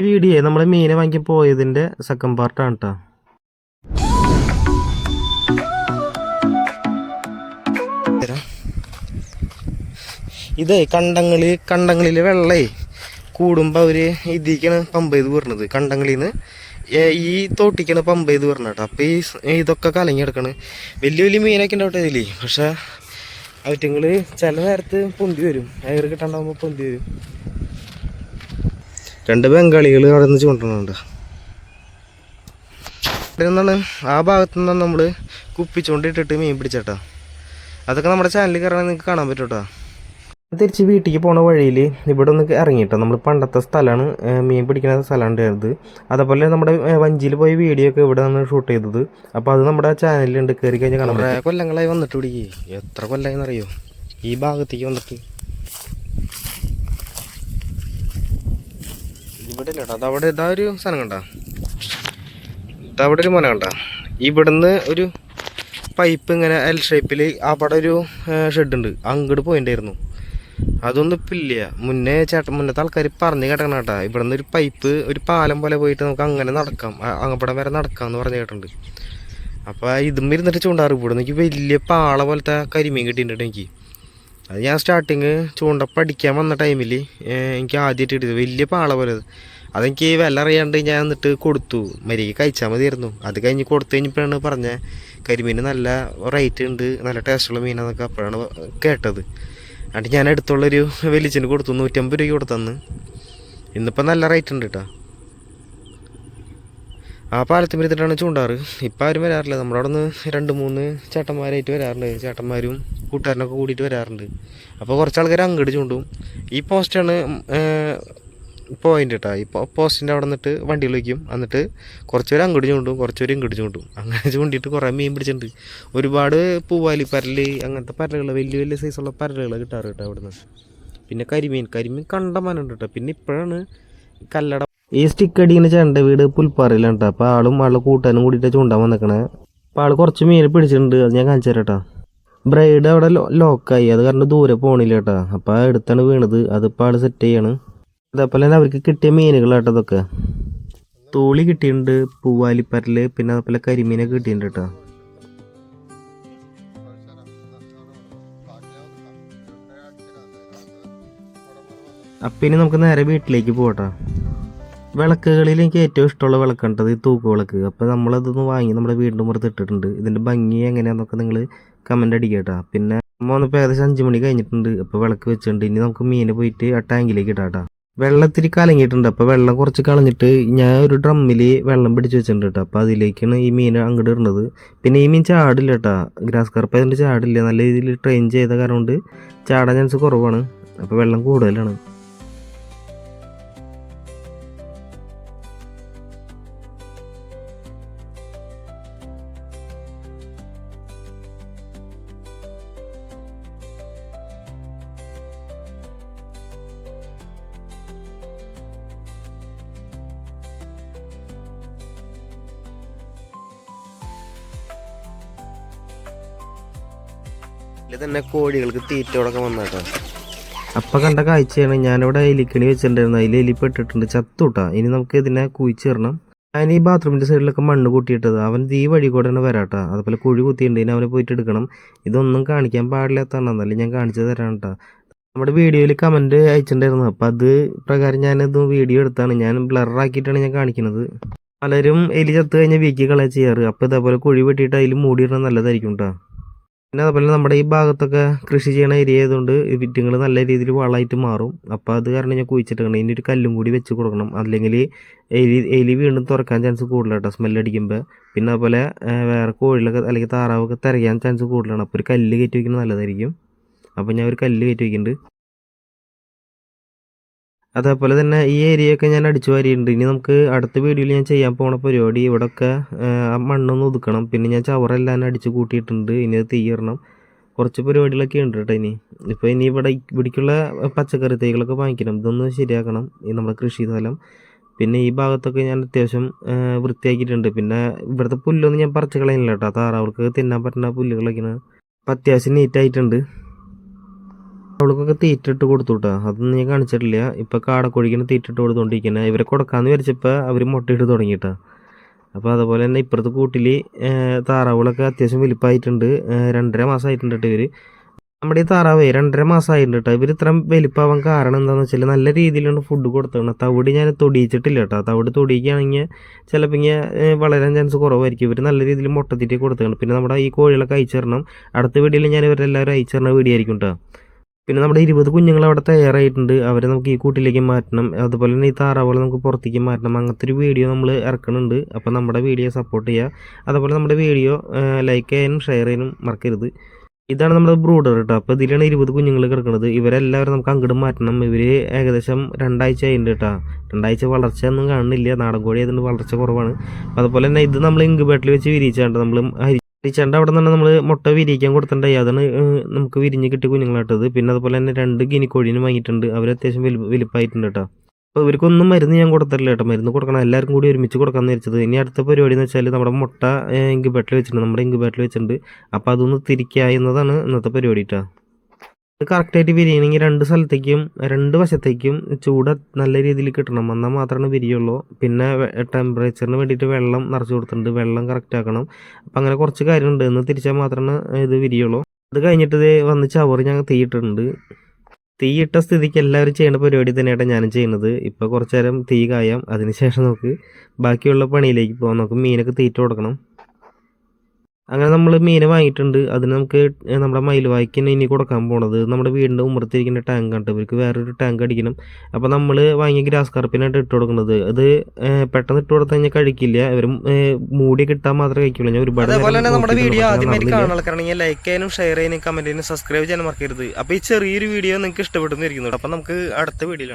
Video നമ്മൾ മീനെ വാങ്ങി പോയതിന്റെ സെക്കൻഡ് പാർട്ടാണ് കേട്ടോ ഇത് കണ്ടങ്ങളിൽ കണ്ടങ്ങളിൽ വെള്ളേ കൂടുമ്പോൾ അവർ ഇതിക്കാണ് പമ്പ് ചെയ്ത് പറഞ്ഞത് കണ്ടങ്ങളിൽ നിന്ന് ഈ തോട്ടിക്കാണ് പമ്പ് ചെയ്ത് വിടണത് കേട്ടോ അപ്പൊ ഈ ഇതൊക്കെ കലങ്ങി കിടക്കണ്. വലിയ വലിയ മീനൊക്കെ ഉണ്ടാവട്ടെ ഇതിൽ. പക്ഷെ അവറ്റങ്ങൾ ചില നേരത്ത് പൊന്തി വരും. അയർ കിട്ടാണ്ടാവുമ്പോ പൊന്തി വരും. രണ്ട് ബംഗാളികൾ അവിടെ നിന്ന് ചൂണ്ടണുണ്ട്. എന്താണ്? ആ ഭാഗത്തു നിന്നാണ് നമ്മൾ കുപ്പിച്ചോണ്ടിട്ടിട്ട് മീൻ പിടിച്ചേട്ടാ. അതൊക്കെ നമ്മുടെ ചാനലിൽ കയറാൻ നിങ്ങൾക്ക് കാണാൻ പറ്റൂട്ടോ തിരിച്ച് വീട്ടിലേക്ക് പോണ വഴിയിൽ ഇവിടെ ഒന്ന് ഇറങ്ങിയിട്ടോ നമ്മൾ പണ്ടത്തെ സ്ഥലമാണ് മീൻ പിടിക്കുന്ന സ്ഥലമുണ്ടായിരുന്നത് അതേപോലെ നമ്മുടെ വഞ്ചിയിൽ പോയി വീഡിയോ ഒക്കെ ഇവിടെ നിന്ന് ഷൂട്ട് ചെയ്തത്. അപ്പോൾ അത് നമ്മുടെ ചാനലിൽ ഉണ്ട് കയറി കഴിഞ്ഞാൽ കാണാൻ കൊല്ലങ്ങളായി വന്നിട്ട് പിടിക്കേ എത്ര കൊല്ലമായി എന്നറിയോ? ഈ ഭാഗത്തേക്ക് വന്നിട്ട്. ഇവിടെ ഇല്ലട്ടോ അതവിടെ ഇതാ ഒരു സാധനം കണ്ട. ഇതവിടെ ഒരു മന കണ്ട. ഇവിടുന്ന് ഒരു പൈപ്പ് ഇങ്ങനെ എൽ ഷേപ്പിൽ അവിടെ ഒരു ഷെഡ് ഉണ്ട്. അങ്ങോട്ട് പോയിണ്ടായിരുന്നു. അതൊന്നും ഇപ്പം ഇല്ല. മുന്നേ ചേട്ടൻ മുന്നത്തെ ആൾക്കാർ പറഞ്ഞ് കേട്ടണം കേട്ടാ. ഇവിടുന്ന് നിന്ന് ഒരു പൈപ്പ് ഒരു പാലം പോലെ പോയിട്ട് നമുക്ക് അങ്ങനെ നടക്കാം. അങ്ങപ്പടം വരെ നടക്കാം എന്ന് പറഞ്ഞു കേട്ടിട്ടുണ്ട്. അപ്പോൾ ഇതും ഇരുന്നിട്ട് ചൂണ്ടാറ്. ഇവിടെ എനിക്ക് വലിയ പാള പോലത്തെ കരിമീൻ കിട്ടിയിട്ടുണ്ട് എനിക്ക്. അത് ഞാൻ സ്റ്റാർട്ടിങ് പഠിക്കാൻ വന്ന ടൈമിൽ എനിക്ക് ആദ്യമായിട്ട് കിട്ടിയത് വലിയ പാള പോലെ അത്. അതെനിക്ക് വില അറിയാണ്ട് ഞാൻ എന്നിട്ട് കൊടുത്തു. മരിക്ക് കഴിച്ചാൽ മതിയായിരുന്നു. അത് കഴിഞ്ഞ് കൊടുത്തു കഴിഞ്ഞപ്പോഴാണ് പറഞ്ഞത് കരിമീൻ നല്ല റേറ്റ് ഉണ്ട് നല്ല ടേസ്റ്റുള്ള മീനാന്നൊക്കെ അപ്പോഴാണ് കേട്ടത്. എന്നിട്ട് ഞാൻ അടുത്തുള്ളൊരു വലിച്ചിന് കൊടുത്തു നൂറ്റമ്പത് രൂപയ്ക്ക് കൊടുത്തന്ന്. ഇന്നിപ്പോൾ നല്ല റേറ്റ് ഉണ്ട് കേട്ടോ ആ പാലത്തും ഇരുന്നിട്ടാണ് ചൂണ്ടാറ്. ഇപ്പം ആരും വരാറില്ല. നമ്മുടെ അവിടെ നിന്ന് രണ്ട് മൂന്ന് ചേട്ടന്മാരായിട്ട് വരാറുണ്ട്. ചേട്ടന്മാരും കൂട്ടുകാരനൊക്കെ കൂടിയിട്ട് വരാറുണ്ട്. അപ്പോൾ കുറച്ച് ആൾക്കാർ അങ്ങോട്ട് ചൂണ്ടും. ഈ പോസ്റ്റാണ് പോയിന്റ് കേട്ടോ ഈ പോസ്റ്റിന്റെ അവിടെ നിന്നിട്ട് വണ്ടിയിൽ വയ്ക്കും. എന്നിട്ട് കുറച്ച് പേര് അങ്ങോട്ട് ചൂണ്ടും കുറച്ച് പേര് ഇങ്ങോട്ട് ചൂണ്ടും. അങ്ങനെ ചൂണ്ടിയിട്ട് കുറേ മീൻ പിടിച്ചിട്ടുണ്ട്. ഒരുപാട് പൂവാലി പരൽ അങ്ങനത്തെ പരലുകൾ വലിയ വലിയ സൈസുള്ള പരലുകൾ കിട്ടാറ് കേട്ടോ അവിടുന്ന്. പിന്നെ കരിമീൻ കരിമീൻ കണ്ടമാനുണ്ട് കേട്ടോ പിന്നെ ഇപ്പോഴാണ് കല്ലട ഈ സ്റ്റിക്ക് അടിക്കുന്ന ചേട്ടന്റെ വീട് പുൽപ്പാറയിലാണ് കേട്ടോ അപ്പോൾ ആളും ആളുടെ കൂട്ടാനും കൂടിയിട്ട് ചൂണ്ടാൻ വന്നേക്കണേ. അപ്പോൾ ആൾ കുറച്ച് മീൻ പിടിച്ചിട്ടുണ്ട്. അത് ഞാൻ കാണിച്ചു തരാം കേട്ടോ ബ്രൈഡ് അവിടെ ലോക്കായി അത് കാരണം ദൂരെ പോകണില്ല കേട്ടോ. അപ്പോൾ ആ എടുത്താണ് വീണത്. അതിപ്പോൾ ആൾ സെറ്റ് ചെയ്യാണ്. അതേപോലെ തന്നെ അവർക്ക് കിട്ടിയ മീനുകളാട്ടോ ഇതൊക്കെ. തോളി കിട്ടിയിട്ടുണ്ട് പൂവാലിപ്പരൽ പിന്നെ അതേപോലെ കരിമീനൊക്കെ കിട്ടിയിട്ടുണ്ട് കേട്ടോ. അപ്പം ഇനി നമുക്ക് നേരെ വീട്ടിലേക്ക് പോകട്ടോ വിളക്കുകളിൽ എനിക്ക് ഏറ്റവും ഇഷ്ടമുള്ള വിളക്കുണ്ടത് ഈ തൂക്ക് വിളക്ക്. അപ്പോൾ നമ്മളതൊന്ന് വാങ്ങി നമ്മുടെ വീടിന്റെ പുറത്ത് ഇട്ടിട്ടുണ്ട്. ഇതിന്റെ ഭംഗി എങ്ങനെയാണെന്നൊക്കെ നിങ്ങൾ കമന്റ് അടിക്കുക കേട്ടോ. പിന്നെ അമ്മ വന്നപ്പോൾ ഏകദേശം അഞ്ച് മണി കഴിഞ്ഞിട്ടുണ്ട്. അപ്പോൾ വിളക്ക് വെച്ചിട്ടുണ്ട്. ഇനി നമുക്ക് മീൻ പോയിട്ട് ആ ടാങ്കിലേക്ക് ഇടാട്ടോ വെള്ളത്തിരി കലങ്ങിയിട്ടുണ്ട്. അപ്പോൾ വെള്ളം കുറച്ച് കളഞ്ഞിട്ട് ഞാൻ ഒരു ഡ്രമ്മിൽ വെള്ളം പിടിച്ച് വെച്ചിട്ടുണ്ട് കേട്ടോ. അപ്പോൾ അതിലേക്കാണ് ഈ മീൻ അങ്ങോട്ട് ഇടുന്നത്. പിന്നെ ഈ മീൻ ചാടില്ല കേട്ടോ. ഗ്രാസ് കറുപ്പ് അതിന്റെ ചാടില്ല. നല്ല രീതിയിൽ ട്രെയിൻ ചെയ്ത കാരണം കൊണ്ട് ചാടാൻ ചാൻസ് കുറവാണ്. അപ്പോൾ വെള്ളം കൂടുതലാണ്. തന്നെ കോഴികൾക്ക് തീറ്റ കൊടുക്കാൻ വന്നാട്ടോ അപ്പൊ കണ്ട കാഴ്ചയാണ് ഞാനിവിടെ എലിക്കണി വെച്ചിട്ടുണ്ടായിരുന്നു. അതിൽ എലി പെട്ടിട്ടുണ്ട് ചത്തുട്ടാ. ഇനി നമുക്ക് ഇതിനെ കുഴിച്ചിടണം. ഞാൻ ഈ ബാത്റൂമിന്റെ സൈഡിലൊക്കെ മണ്ണ് കൂട്ടിയിട്ടത്. അവൻ ഈ വഴി കൂടെ തന്നെ വരാട്ടാ. അതുപോലെ കുഴി കുത്തിയിട്ടുണ്ട്. ഇനി അവനെ പോയിട്ട് എടുക്കണം. ഇതൊന്നും കാണിക്കാൻ പാടില്ലാത്തതാണ് എന്നല്ലേ ഞാൻ കാണിച്ചു തരാം കേട്ടോ നമ്മുടെ വീഡിയോയിൽ കമന്റ് അയച്ചിട്ടുണ്ടായിരുന്നു. അപ്പം അത് പ്രകാരം ഞാനത് വീഡിയോ എടുത്താണ്. ഞാൻ ബ്ലറാക്കിയിട്ടാണ് ഞാൻ കാണിക്കുന്നത് പലരും എലി ചത്ത് കഴിഞ്ഞാൽ വീക്കി കളയാ ചെയ്യാറ്. അപ്പോൾ ഇതേപോലെ കുഴി വെട്ടിയിട്ട് അതിൽ മൂടിയിടണം നല്ലതായിരിക്കും കേട്ടോ പിന്നെ അതുപോലെ നമ്മുടെ ഈ ഭാഗത്തൊക്കെ കൃഷി ചെയ്യണ ഏരിയ ആയതുകൊണ്ട് വിറ്റുകൾ നല്ല രീതിയിൽ വളമായിട്ട് മാറും. അപ്പോൾ അത് കാരണം ഞാൻ കുഴിച്ചിട്ടാണ് ഇനി ഒരു കല്ലും കൂടി വെച്ച് കൊടുക്കണം. അല്ലെങ്കിൽ എലി എലി വീണ്ടും തുറക്കാൻ ചാൻസ് കൂടുതലാണ് കേട്ടോ സ്മെല്ലടിക്കുമ്പോൾ പിന്നെ അതുപോലെ വേറെ കോഴികളൊക്കെ അല്ലെങ്കിൽ താറാവൊക്കെ തിരയാൻ ചാൻസ് കൂടുതലാണ്. അപ്പോൾ ഒരു കല്ല് കയറ്റി വയ്ക്കുന്നത് നല്ലതായിരിക്കും. അപ്പോൾ ഞാൻ ഒരു കല്ല് കയറ്റി വയ്ക്കുന്നുണ്ട് അതേപോലെ തന്നെ ഈ ഏരിയയൊക്കെ ഞാൻ അടിച്ചു വാരിയിട്ടുണ്ട്. ഇനി നമുക്ക് അടുത്ത വീഡിയോയിൽ ഞാൻ ചെയ്യാൻ പോണ പരിപാടി ഇവിടെയൊക്കെ മണ്ണൊന്ന് ഒതുക്കണം. പിന്നെ ഞാൻ ചവറെല്ലാം അടിച്ച് കൂട്ടിയിട്ടുണ്ട്. ഇനി അത് തീയിടണം കുറച്ച് പരിപാടികളൊക്കെ ഉണ്ട് കേട്ടോ ഇനി. ഇപ്പോൾ ഇനി ഇവിടെ ഇവിടേക്കുള്ള പച്ചക്കറി തൈകളൊക്കെ വാങ്ങിക്കണം. ഇതൊന്ന് ശരിയാക്കണം. ഈ നമ്മുടെ കൃഷി സ്ഥലം. പിന്നെ ഈ ഭാഗത്തൊക്കെ ഞാൻ അത്യാവശ്യം വൃത്തിയാക്കിയിട്ടുണ്ട്. പിന്നെ ഇവിടുത്തെ പുല്ലൊന്നും ഞാൻ പറിച്ച് കളയുന്നില്ല കേട്ടോ. താറാവർക്ക് തിന്നാൻ പറ്റുന്ന പുല്ലുകളൊക്കെയാണ്. അപ്പം അത്യാവശ്യം നീറ്റായിട്ടുണ്ട് അവൾക്കൊക്കെ തീറ്റിട്ട് കൊടുത്തു കേട്ടോ അതൊന്നും ഞാൻ കാണിച്ചിട്ടില്ല. ഇപ്പൊ കാടക്കോഴിക്കാണ് തീറ്റിട്ട് കൊടുത്തോണ്ടിരിക്കുന്നത് ഇവരെ കൊടുക്കാന്ന് വിചാരിച്ചപ്പോൾ അവർ മുട്ടയിട്ട് തുടങ്ങിട്ടോ. അപ്പോൾ അതുപോലെ തന്നെ ഇപ്പുറത്തെ കൂട്ടിൽ താറാവുകളൊക്കെ അത്യാവശ്യം വലിപ്പമായിട്ടുണ്ട് ഏഹ് രണ്ടര മാസമായിട്ടുണ്ട് ഇവർ നമ്മുടെ ഈ താറാവേ രണ്ടര മാസമായിട്ടുണ്ട് കേട്ടോ ഇവർ ഇത്രയും വലിപ്പാവാൻ കാരണം എന്താണെന്ന് വെച്ചാൽ നല്ല രീതിയിലാണ് ഫുഡ് കൊടുത്തത് തവിട് ഞാൻ തൊടിയിച്ചിട്ടില്ല കേട്ടോ തവിട് തൊടിയിക്കുകയാണെങ്കിൽ ചിലപ്പോൾ ഇങ്ങനെ വളരാൻ ചാൻസ് കുറവായിരിക്കും. ഇവർ നല്ല രീതിയിൽ മുട്ടത്തിട്ട് കൊടുത്തതാണ്. പിന്നെ നമ്മുടെ ഈ കോഴികളൊക്കെ അയച്ചിരണം അടുത്ത വീഡിയോയിൽ ഞാൻ ഇവരെല്ലാവരും അയച്ചിരുന്ന വീഡിയോ ആയിരിക്കും കേട്ടോ പിന്നെ നമ്മുടെ ഇരുപത് കുഞ്ഞുങ്ങൾ അവിടെ തയ്യാറായിട്ടുണ്ട്. അവരെ നമുക്ക് ഈ കൂട്ടിലേക്ക് മാറ്റണം. അതുപോലെ തന്നെ ഈ താറാവുകളെ നമുക്ക് പുറത്തേക്ക് മാറ്റണം. അങ്ങനത്തെ ഒരു വീഡിയോ നമ്മൾ ഇറക്കുന്നുണ്ട് അപ്പോൾ നമ്മുടെ വീഡിയോ സപ്പോർട്ട് ചെയ്യുക. അതുപോലെ നമ്മുടെ വീഡിയോ ലൈക്ക് ചെയ്യാനും ഷെയർ ചെയ്യാനും മറക്കരുത്. ഇതാണ് നമ്മുടെ ബ്രൂഡർ കേട്ടോ. അപ്പോൾ ഇതിലാണ് ഇരുപത് കുഞ്ഞുങ്ങൾ കിടക്കുന്നത് ഇവരെല്ലാവരും നമുക്ക് അങ്ങോട്ട് മാറ്റണം. ഇവർ ഏകദേശം രണ്ടാഴ്ച ആയിട്ടുണ്ട് കേട്ടോ. രണ്ടാഴ്ച വളർച്ച ഒന്നും കാണുന്നില്ല. നാടൻ കോഴി ആയതുകൊണ്ട് വളർച്ച കുറവാണ്. അതുപോലെ തന്നെ ഇത് നമ്മൾ ഇങ്കുബേട്ടിൽ വെച്ച് വിരിയിച്ചാണ്ട് നമ്മൾ അരിച്ചാണ്ട് അവിടെ നിന്ന് നമ്മൾ മുട്ട വിരിയിക്കാൻ കൊടുത്തിട്ടുണ്ടായി. അതാണ് നമുക്ക് വിരിഞ്ഞ് കിട്ടിയ കുഞ്ഞുങ്ങളായിട്ടത്. പിന്നെ അതുപോലെ തന്നെ രണ്ട് ഗിനിക്കോഴീനും വാങ്ങിയിട്ടുണ്ട്. അവർ അത്യാവശ്യം വലു വലുപ്പമായിട്ടുണ്ട് കേട്ടോ. അപ്പോൾ ഇവർക്കൊന്നും മരുന്ന് ഞാൻ കൊടുത്തിട്ടില്ല കേട്ടോ. മരുന്ന് കൊടുക്കണം. എല്ലാവർക്കും കൂടി ഒരുമിച്ച് കൊടുക്കാൻ വിചാരിച്ചത്. ഇനി അടുത്ത പരിപാടി എന്ന് വെച്ചാൽ നമ്മുടെ മുട്ട ഇങ്കുബേട്ടിൽ വെച്ചിട്ടുണ്ട്. നമ്മുടെ ഇങ്കുബേട്ടിൽ വെച്ചിട്ടുണ്ട്. അപ്പോൾ അതൊന്ന് തിരിക്കുക എന്നതാണ് ഇന്നത്തെ പരിപാടി കേട്ടോ. കറക്റ്റായിട്ട് വിരിയണമെങ്കിൽ രണ്ട് സ്ഥലത്തേക്കും രണ്ട് വശത്തേക്കും ചൂട് നല്ല രീതിയിൽ കിട്ടണം. എന്നാൽ മാത്രമാണ് വിരിയുള്ളൂ. പിന്നെ ടെമ്പറേച്ചറിന് വേണ്ടിയിട്ട് വെള്ളം നിറച്ച് കൊടുത്തിട്ടുണ്ട്. വെള്ളം കറക്റ്റ് ആക്കണം. അപ്പം അങ്ങനെ കുറച്ച് കാര്യമുണ്ട് എന്ന് തിരിച്ചാൽ മാത്രമാണ് ഇത് വിരിയുള്ളൂ. അത് കഴിഞ്ഞിട്ട് വന്ന് ചവറ് ഞങ്ങൾ തീയിട്ടുണ്ട് തീയിട്ട സ്ഥിതിക്ക് എല്ലാവരും ചെയ്യേണ്ട പരിപാടി തന്നെയാണ് ഞാനും ചെയ്യുന്നത്. ഇപ്പോൾ കുറച്ച് നേരം തീ കായാം. അതിനുശേഷം നമുക്ക് ബാക്കിയുള്ള പണിയിലേക്ക് പോകാം നമുക്ക് മീനൊക്കെ തീറ്റ കൊടുക്കണം. അങ്ങനെ നമ്മൾ മീനെ വാങ്ങിയിട്ടുണ്ട്. അതിന് നമുക്ക് നമ്മുടെ മയിൽവായിക്ക് ഇനി കൊടുക്കാൻ പോണത്. നമ്മുടെ വീടിന്റെ ഉമ്മറത്തിരിക്കുന്ന ടാങ്ക് ആണ് ഇവർക്ക് വേറൊരു ടാങ്ക് അടിക്കണം. അപ്പോൾ നമ്മൾ വാങ്ങിയ ഗ്രാസ് കാർപ്പിനായിട്ട് ഇട്ട് കൊടുക്കുന്നത്. അത് പെട്ടെന്ന് ഇട്ട് കൊടുത്തു കഴിഞ്ഞാൽ കഴിക്കില്ല. ഇവർ മൂടി കിട്ടാൻ മാത്രമേ കഴിക്കുള്ളൂ. ഞാൻ ഒരുപാട് അതേപോലെ തന്നെ നമ്മുടെ വീഡിയോ ആദ്യമായിട്ട്. ആൾക്കാരാണെങ്കിൽ ലൈക്ക് ചെയ്യാനും ഷെയർ ചെയ്യാനും കമന്റ് ചെയ്യാനും സബ്സ്ക്രൈബ് ചെയ്യാനും മറക്കരുത്. അപ്പോൾ ഈ ചെറിയൊരു വീഡിയോ നിങ്ങൾക്ക് ഇഷ്ടപ്പെട്ടെന്നിരിക്കുന്നു അപ്പോൾ നമുക്ക് അടുത്ത വീഡിയോയിലാണ്